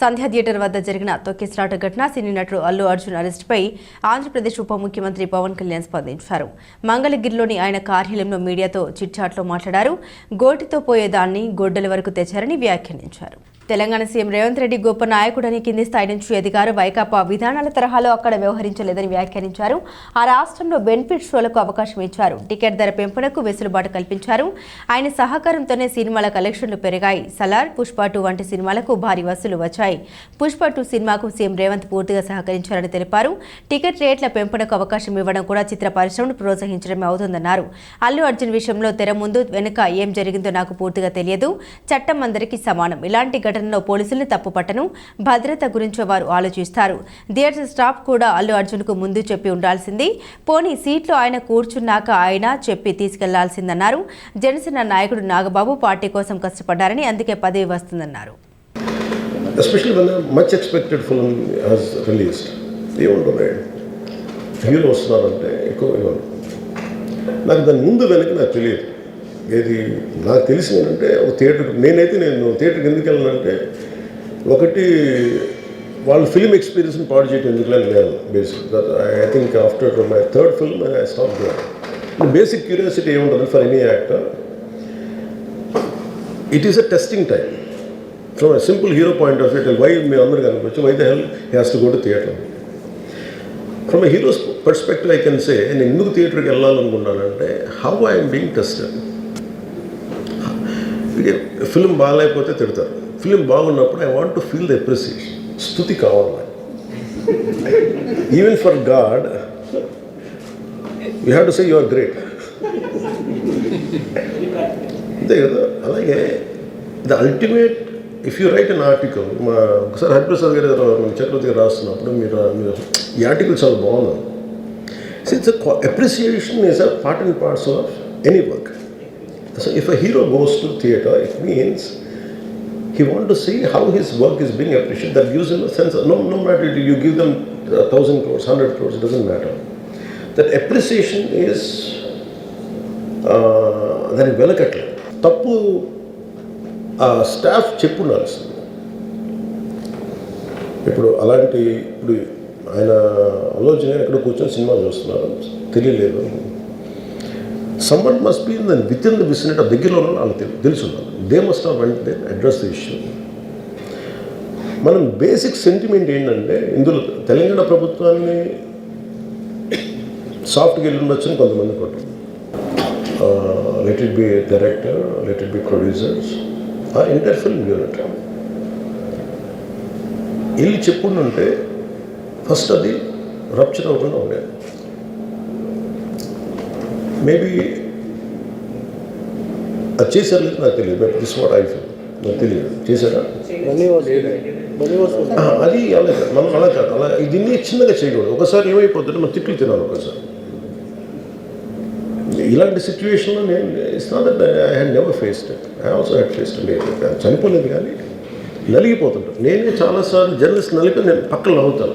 సంధ్యా theatre వద్ద జరిగిన తొక్కిసలాట ఘటన సినీ నటుడు అల్లు అర్జున్ అరెస్టుపై ఆంధ్రప్రదేశ్ ఉప ముఖ్యమంత్రి పవన్ కళ్యాణ్ స్పందించారు. మంగళగిరిలోని ఆయన కార్యాలయంలో మీడియాతో చిట్చాట్లో మాట్లాడారు. గోటితో పోయేదాన్ని గొడ్డల వరకు తెచ్చారని వ్యాఖ్యానించారు. తెలంగాణ సీఎం రేవంత్ రెడ్డి గొప్ప నాయకుడని కింది స్థాయి నుంచి ఎదిగారు వైకాపా విధానాల తరహాలో అక్కడ వ్యవహరించలేదని వ్యాఖ్యానించారు. ఆ రాష్ట్రంలో బెనిఫిట్ షోలకు అవకాశం ఇచ్చారు. టికెట్ ధర పెంపునకు వెసులుబాటు కల్పించారు. ఆయన సహకారంతోనే సినిమాల కలెక్షన్లు పెరిగాయి. సలార్ పుష్ప టూ వంటి సినిమాలకు భారీ వసూలు వచ్చాయి. పుష్ప టూ సినిమాకు సీఎం రేవంత్ పూర్తిగా సహకరించారని తెలిపారు. టికెట్ రేట్ల పెంపునకు అవకాశం ఇవ్వడం కూడా చిత్ర పరిశ్రమను ప్రోత్సహించడమే అవుతుందన్నారు. అల్లు అర్జున్ విషయంలో తెర ముందు వెనుక ఏం జరిగిందో నాకు పూర్తిగా తెలియదు. చట్టం అందరికీ సమానం. ఇలాంటి ఘటనలో పోలీసుల్ని తప్పుపట్టను భద్రత గురించి వారు ఆలోచిస్తారు. థియేటర్ స్టాఫ్ కూడా అల్లు అర్జున్కు ముందు చెప్పి ఉండాల్సింది. పోనీ సీట్లో ఆయన కూర్చున్నాక ఆయన చెప్పి తీసుకెళ్ళాల్సిందన్నారు. జనసేన నాయకుడు నాగబాబు పార్టీ కోసం కష్టపడ్డారని అందుకే పదవి వస్తుందన్నారు. Especially when a much expected film has released ఏముంటుంది హీరో వస్తున్నారంటే ఎక్కువ నాకు దాని ముందు వెనక నాకు తెలియదు. ఏది నాకు తెలిసింది ఏంటంటే ఒక థియేటర్ నేనైతే నేను థియేటర్కి ఎందుకు వెళ్ళానంటే ఒకటి వాళ్ళు ఫిల్మ్ ఎక్స్పీరియన్స్ని పాడు చేయటం ఎందుకు నేను basic I think after my third film I stop basic curiosity ఏముంటుంది for any actor it is a testing time from I simple hero point of view why మీ అందరూ కనుకోవచ్చు why the hell has to go to theatre from a hero's perspective I can say నేను ఎందుకు థియేటర్కి వెళ్ళాలనుకున్నానంటే how I'm being tested film బాగాలేకపోతే తిడతారు. Film బాగున్నప్పుడు I want to feel the appreciation స్థుతి కావాలి even for God you have to say you are great అంతే కదా? అలాగే the ultimate if you write an article మా ఒకసారి హరిప్రసాద్ గారు చక్రవర్తి గారు రాస్తున్నప్పుడు మీరు మీరు ఈ ఆర్టికల్ చాలా బాగుంది. So it's appreciation is a part and parts of any work So if a hero goes to theatre it means he wants to see how his work is being appreciated. That gives him a sense. Of, no, no matter you give them a thousand crores, hundred crores, it doesn't matter. That appreciation is uh, దానికి వెలకట్లేదు తప్పు ఆ staff చెప్పు ఉండాల్సింది ఇప్పుడు అలాంటి ఇప్పుడు ఆయన ఆలోచన ఇక్కడ కూర్చొని సినిమా చూస్తున్నారు తెలియలేదు summon must be done within the vicinity ఆ దగ్గరలో ఉన్న వాళ్ళకి తెలుసు తెలిసి they must have went they address the issue మనం బేసిక్ సెంటిమెంట్ ఏంటంటే ఇందులో తెలంగాణ ప్రభుత్వాన్ని సాఫ్ట్గా వెళ్ళి ఉండొచ్చని కొంతమంది అనుకుంటారు let it be director let it be producers ఆ ఇంటర్ ఫిల్మ్ యూనిట్ వెళ్ళి చెప్పుకుంటుంటే ఫస్ట్ అది రప్చర్ అవ్వకుండా ఉండేది. మేబీ అది చేశారు లేదు నాకు తెలియదు but this what I feel నాకు తెలియదు చేశారా అది అలా కాదు. మనం అలా కాదు. అలా దీన్ని చిన్నగా చేయకూడదు. ఒకసారి ఏమైపోతుంటే మనం తిట్లు తినాలి ఒకసారి. ఇలాంటి సిచ్యువేషన్లో నేను it's not that I had never faced I also had faced చనిపోలేదు కానీ నలిగిపోతుంటాను నేనే చాలాసార్లు జర్నలిస్ట్ నలిపి నేను పక్కన నవ్వుతాను.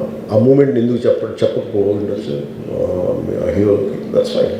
ఆ, మూమెంట్ని ఎందుకు చెప్ప చెప్పకపోవచ్చు హీరోకి. That's fine